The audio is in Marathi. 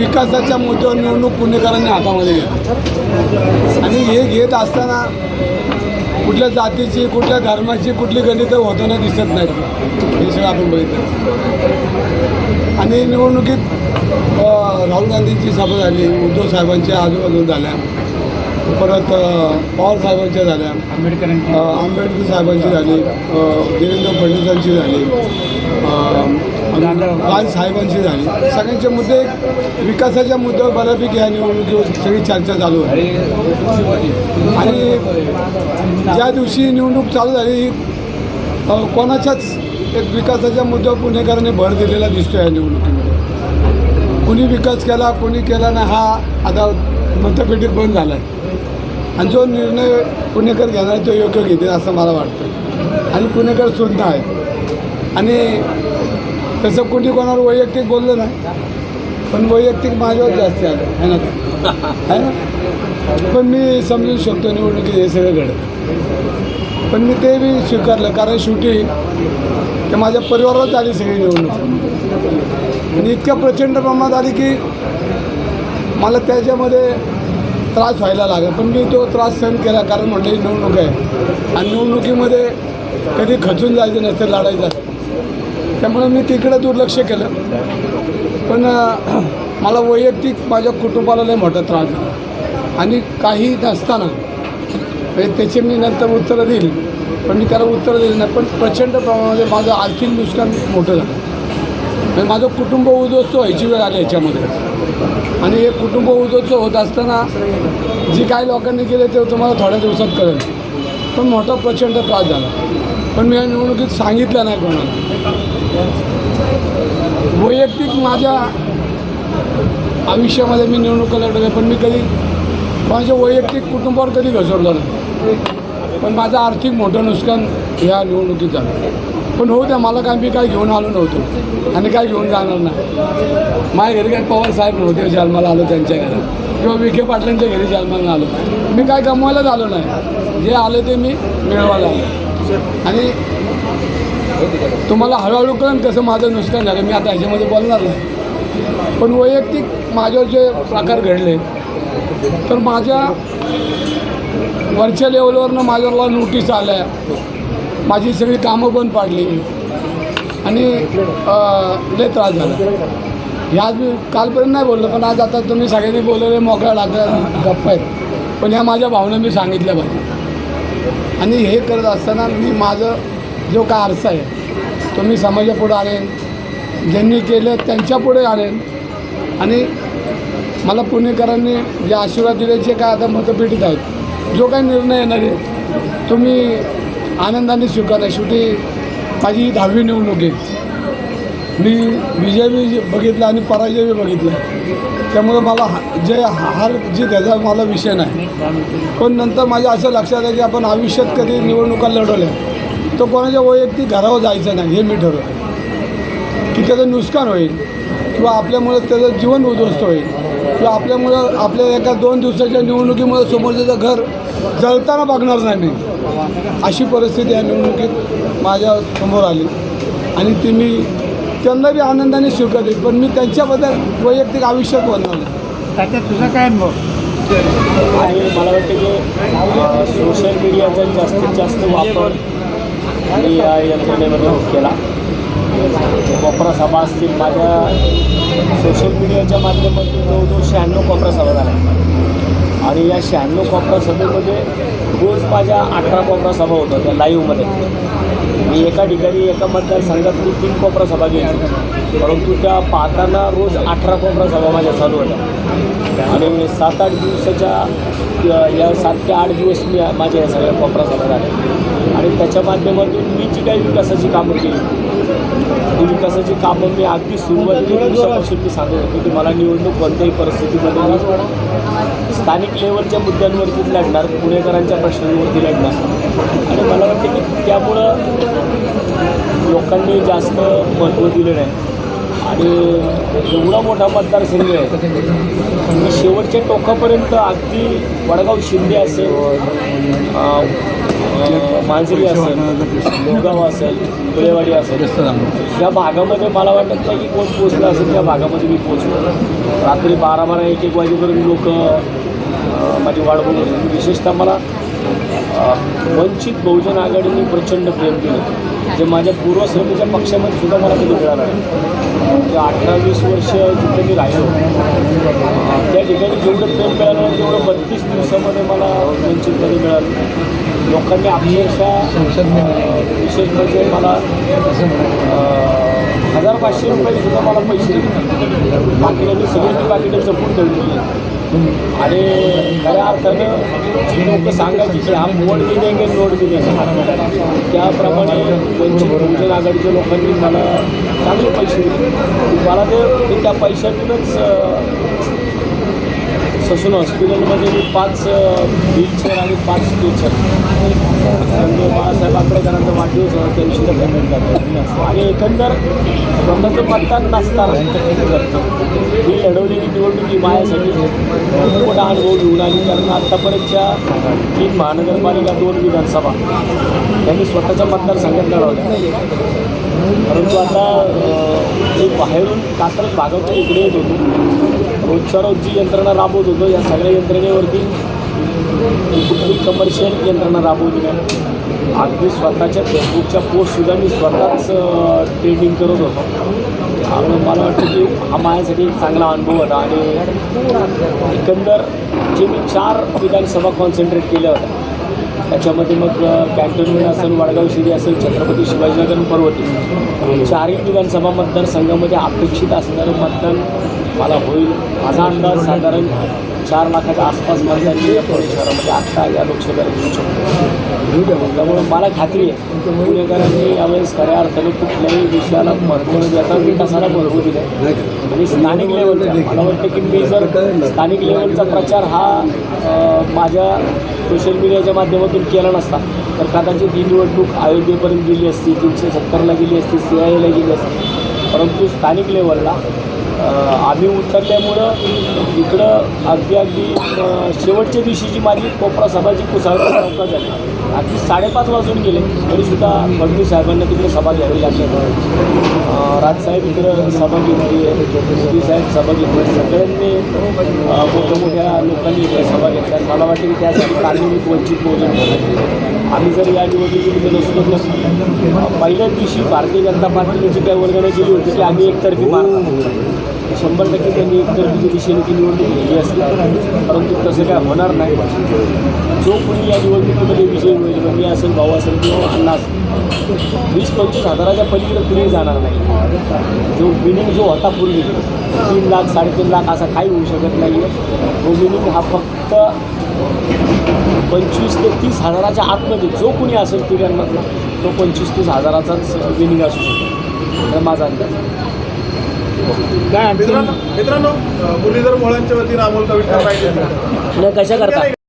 विकासाच्या मुद्द्यावर निवडणूक पुणेकरांनी हातामध्ये घेतली. आणि हे घेत असताना कुठल्या जातीची कुठल्या धर्माची कुठली गणितं होताना दिसत नाहीत. हे सगळं आपण बघितलं. आणि निवडणुकीत राहुल गांधींची सभा झाली उद्धव साहेबांच्या आजूबाजूला झाल्या परत पवार साहेबांच्या झाल्या आंबेडकरांची. अ, आंबेडकर साहेबांची झाली देवेंद्र फडणवीसांची झाली अ, राज साहेबांची झाली. सगळ्यांचे मुद्दे विकासाच्या मुद्द्यावर बऱ्यापैकी ह्या निवडणुकीवर सगळी चर्चा चालू होती. आणि ज्या दिवशी निवडणूक चालू झाली कोणाच्याच एक विकासाच्या मुद्द्यावर पुणेकरांनी भर दिलेला दिसतो या निवडणुकीमध्ये. कुणी विकास केला कुणी केला नाही हा आता मतपेटीत बंद झाला आहे आणि जो निर्णय पुणेकर घेणार आहे तो योग्य घेतील असं मला वाटतं. आणि पुणेकर सुद्धा आहे आणि तसं कुणी कोणावर वैयक्तिक बोललं नाही पण वैयक्तिक माझ्यावर जास्त आलं है ना है ना? पण मी समजू शकतो निवडणुकीत हे सगळं घडत. पण मी ते बी स्वीकारलं कारण शेवटी ते माझ्या परिवारात आली सगळी निवडणूक. आणि इतक्या प्रचंड प्रमाणात आली की मला त्याच्यामध्ये त्रास व्हायला लागला. पण मी तो त्रास सहन केला कारण म्हटलं ही निवडणूक आहे. आणि निवडणुकीमध्ये कधी खचून जायचं नसतं लढायचं असतं त्यामुळे मी तिकडं दुर्लक्ष केलं. पण मला वैयक्तिक माझ्या कुटुंबाला लय मोठा त्रास झाला. आणि काही नसताना म्हणजे त्याचे मी नंतर उत्तरं देईल पण मी त्याला उत्तर दिली नाही पण प्रचंड प्रमाणामध्ये माझं आर्थिक नुकसान मोठं झालं. म्हणजे माझं कुटुंब उद्ध्वस्त व्हायची वेळ आली याच्यामध्ये. आणि हे कुटुंब उद्ध्वस्त होत असताना जी काही लोकांनी केले ते तुम्हाला थोड्या दिवसात कळेल. पण मोठा प्रचंड त्रास झाला. पण मी या निवडणुकीत सांगितलं नाही कोणाला. वैयक्तिक माझ्या आयुष्यामध्ये मी निवडणुका लढवले पण मी कधी माझ्या वैयक्तिक कुटुंबावर कधी घसरलो नाही. पण माझं आर्थिक मोठं नुकसान ह्या निवडणुकीत झालं. पण होऊ द्या मला काय मी काय घेऊन आलो नव्हतो आणि काय घेऊन जाणार नाही. माझ्या घरी काय पवार साहेब नव्हते जन्माला आलो त्यांच्या घरात किंवा विखे पाटलांच्या घरी जन्माला आलो. मी काय कमवायला आलो नाही. जे आलं ते मी मिळवायला आलो. आणि तुम्हाला हळूहळू कळन कसं माझं नुकसान झालं. मी आता ह्याच्यामध्ये बोलणार नाही. पण वैयक्तिक माझ्यावर जे प्रकार घडले तर माझ्या वरच्या लेवलवरनं माझ्याला नोटीस आल्या. माझी सगळी कामं बंद पाडली. आणि लय त्रास झाला. ह्या आज मी कालपर्यंत नाही बोललो पण आज आता तुम्ही सगळ्यांनी बोललेले मोकळा लागला गप्पा आहेत. पण ह्या माझ्या भावना मी सांगितल्या पाहिजे आणि हे करत असताना मी माझं जो काय आरसा आहे तो मी समाजापुढे आणेन ज्यांनी केलं त्यांच्यापुढे आणेन. आणि मला पुणेकरांनी जे आशीर्वाद दिले जे काय आता मतपेटीत आहेत. जो काही निर्णय येणार आहे तुम्ही आनंदाने स्वीकारा शेवटी माझी दहावी निवडणूक आहे. मी विजय बी बघितला आणि पराजय बी बघितला. त्यामुळं मला हा- जे हार जे त्याचा मला विषय नाही. पण नंतर माझ्या असं लक्षात आहे की आपण आयुष्यात कधी निवडणुका लढवल्या. तर कोणाच्या वैयक्तिक घरावर जायचं नाही हे मी ठरवलं. की त्याचं नुकसान होईल किंवा आपल्यामुळं त्याचं जीवन उद्ध्वस्त होईल किंवा आपल्यामुळं आपल्या एका दोन दिवसाच्या निवडणुकीमुळे समोरच्याचं घर जळताना बघणार नाही मी. अशी परिस्थिती या निवडणुकीत माझ्यासमोर आली. आणि ती मी त्यांना बी आनंदाने स्वीकारली पण मी त्यांच्याबद्दल वैयक्तिक आयुष्यात बोलणार नाही. त्याच्यात तुझा काय अनुभव? आणि मला वाटतं की सोशल मीडियाचा जास्तीत जास्त वापर मी या यंत्रणेमध्ये केला. कोपरा सभा असतील माझ्या सोशल मीडियाच्या माध्यमातून जवळजवळ शहाण्णव कोपरा सभा झाल्या. आणि या शहाण्णव कोपरा सभेमध्ये रोज माझ्या अठरा कोपरा सभा होत्या त्या लाईव्हमध्ये मी एका ठिकाणी एका मतदारसंघात मी तीन कोपरा सभा घ्यायची परंतु त्या पाहताना रोज अठरा कोपरा सभा माझ्या चालू होत्या. आणि सात आठ दिवसाच्या या- सात ते आठ दिवस मी माझ्या या सगळ्या कोपरा सभा झाल्या. आणि त्याच्या माध्यमातून मी जी काही विकासाची कामं केली ती विकासाची कामं मी अगदी सुरुवातीच्या दिवसापासून मी सांगत होतो की मला निवडणूक कोणत्याही परिस्थितीमध्ये स्थानिक लेवलच्या मुद्द्यांवरती लढणार पुणेकरांच्या प्रश्नांवरती लढणार. आणि मला वाटतं की त्यामुळं लोकांनी जास्त महत्त्व दिलं नाही. आणि एवढा मोठा मतदारसंघ आहे. मी शेवटच्या टोकापर्यंत अगदी वडगाव शिंदे असेल मांजरी असेल लोगाव असेल कुळेवाडी असेल या भागामध्ये मला वाटत नाही की कोण पोचलं असेल त्या भागामध्ये मी पोचलो रात्री बारा बारा एक एक वाजेपर्यंत लोक माझी वाट बघत होती. विशेषतः मला वंचित बहुजन आघाडीने प्रचंड प्रेम केलं. जे माझ्या पूर्वसैनिकाच्या पक्षामध्ये सुद्धा मला कधी मिळालं नाही अठरा वीस वर्ष जिथे मी राहिलो त्या ठिकाणी जेवढं प्रेम मिळालं तेवढं बत्तीस दिवसामध्ये मला वंचितमध्ये मिळालं. लोकांनी अक्षरशः विशेष म्हणजे मला हजार पाचशे रुपये सुद्धा मला पैसे दिले. पाकिटांनी सगळी ती पाकिटं जपून ठेवलेली. आणि खऱ्या अर्थानं जी लोक सांगायची की हा वोट भी देंगे नोट भी देंगे त्याप्रमाणे वंचित बहुजन आघाडीच्या लोकांनी मला चांगले पैसे दिले. मला ते त्या पैशातूनच ससून हॉस्पिटलमध्ये मी पाच व्हीलचेअर आणि पाच स्ट्रेचर म्हणजे बाळासाहेब आंबेडकरांचा वाढदिवस होता त्या दिवशीचं पेमेंट करतो आणि एकंदर स्वतःचं पत्ता नसताना ही लढवलेली निवडणूक ही माझ्यासाठी खूप मोठा अनुभव घेऊन आली कारण आत्तापर्यंतच्या तीन महानगरपालिका दोन विधानसभा त्यांनी स्वतःच्या मतदारसंघात लढवल्या. परंतु आता अ, बाहेरून कात्रज भागातून इकडे येत होतो. रोजच्या रोज जी यंत्रणा राबवत होतो. या सगळ्या यंत्रणेवरती कुठली कमर्शियल यंत्रणा राबवली नाही अगदी स्वतःच्या फेसबुकच्या पोस्टसुद्धा मी स्वतःच ट्रेडिंग करत होतो. आणि मला वाटतं की हा माझ्यासाठी एक चांगला अनुभव होता. आणि एकंदर जे मी चार विधानसभा कॉन्सन्ट्रेट केल्या होत्या त्याच्यामध्ये मग कॅन्टोन्मेंट असेल वडगाव शिरी असेल छत्रपती शिवाजीनगर पर्वती. चारही विधानसभा मतदारसंघामध्ये अपेक्षित असणारं मतदान मला होईल. माझा अंदाज साधारण चार लाखाच्या आसपास मतदान मी या पुणे शहरामध्ये आत्ता या लोकसभेला घेऊ शकतो. त्यामुळे मला खात्री आहे. पुणेकरांनी यावेळेस खऱ्या अर्थानं कुठल्याही विषयाला महत्त्व न देता विकासाला महत्त्व दिलं आहे आणि स्थानिक लेवलचा मला वाटतं की मी जर स्थानिक लेवलचा प्रचार हा माझ्या सोशल मीडियाच्या माध्यमातून केला नसता तर कदाचित ही निवडणूक अयोध्येपर्यंत गेली असती तीनशे सत्तरला गेली असती सी आय एला गेली असती. परंतु स्थानिक लेवलला आम्ही उतरल्यामुळं इकडं अगदी अगदी शेवटच्या दिवशी जी माझी कोपरा सभाची कुसाळची चौका झाली. अगदी साडेपाच वाजून गेले. तरीसुद्धा फडणवीस साहेबांना तिकडे सभा घ्यावी लागली. राजसाहेब इकडं सभा घेतली मोदी साहेब सभा घेतली. सगळ्यांनी मोठ्या मोठ्या लोकांनी इकडे सभा घेतल्या. मला वाटतं की त्यासाठी कारणीभूत वंचित बहुजन आम्ही जर या निवडणुकीमध्ये नसलो तर पहिल्याच दिवशी भारतीय जनता पार्टीने जी काही वर्गणी केली होती की आम्ही एकतर्फी मारणार. शंभर टक्के त्यांनी एकतर्फीच्या दिशेने ती निवडणूक घेतली असणार. परंतु तसं काय होणार नाही. जो कोणी या निवडणुकीमध्ये विजय होईल म्हणजे मी असेल भाऊ असेल किंवा अण्णा असेल वीस पंचवीस हजाराच्या पलीकडे कुणी जाणार नाही. जो बिलिंग जो होता पूर्वी तीन लाख साडेतीन लाख असा काही होऊ शकत नाही आहे तो विनिंग हा फक्त पंचवीस ते तीस हजाराच्या आतमध्ये जो कोणी असेल तिघांमधला तो पंचवीस तीस हजाराचाच विनिंग असू शकतो. तर माझा अंदाज. मित्रांनो मित्रांनो अ, मुरलीधर मोहळांच्या वतीनं अमोल कविता नाही कशा करता?